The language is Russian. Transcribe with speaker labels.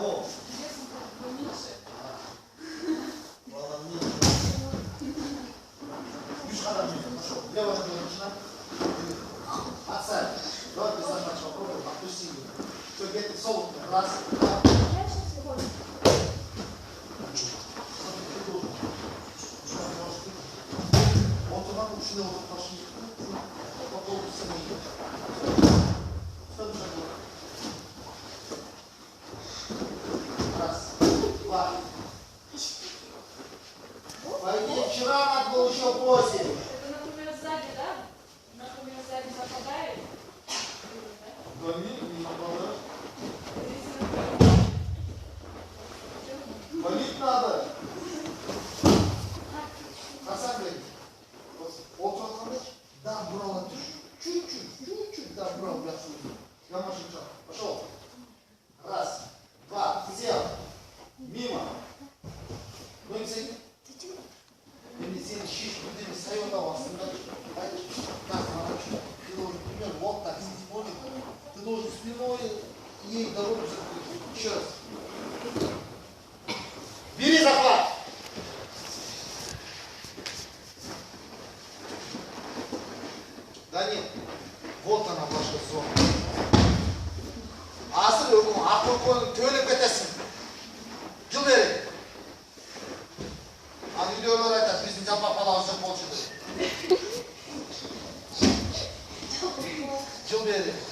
Speaker 1: Кого? Vallahi Üç kadar mıydı? Nasıl?
Speaker 2: Levana dönüşüne. Atsel.
Speaker 1: Dört bir saç açma. Problem. Bak üstü gibi. Çok getir. Soğuk. Ras. Oturmak için de oturmak için. Еще восемь.
Speaker 3: Это, например, сзади, да? Например, сзади западает. Да?
Speaker 1: Да не, не попадает.
Speaker 3: Если, например,
Speaker 1: Болеть надо. Хасан Бey, вот отырғанда добрала чуть-чуть, чуть-чуть добра жақсы Я машин чап. сен шешіп бірдеңе сайып аласың да. Айтшы, так, мамочка, ты должен, примерно, вот так, смотри. Ты должен спиной ей дорогу закрыть. Еще раз. Бери захват. Да нет, вот она ваша зона. Асыр өгім ақыл қойын төлеп кетесің. Жыл бері. Ана үйдегілер айтады, Jobba Palácio Pontes. Gilberto.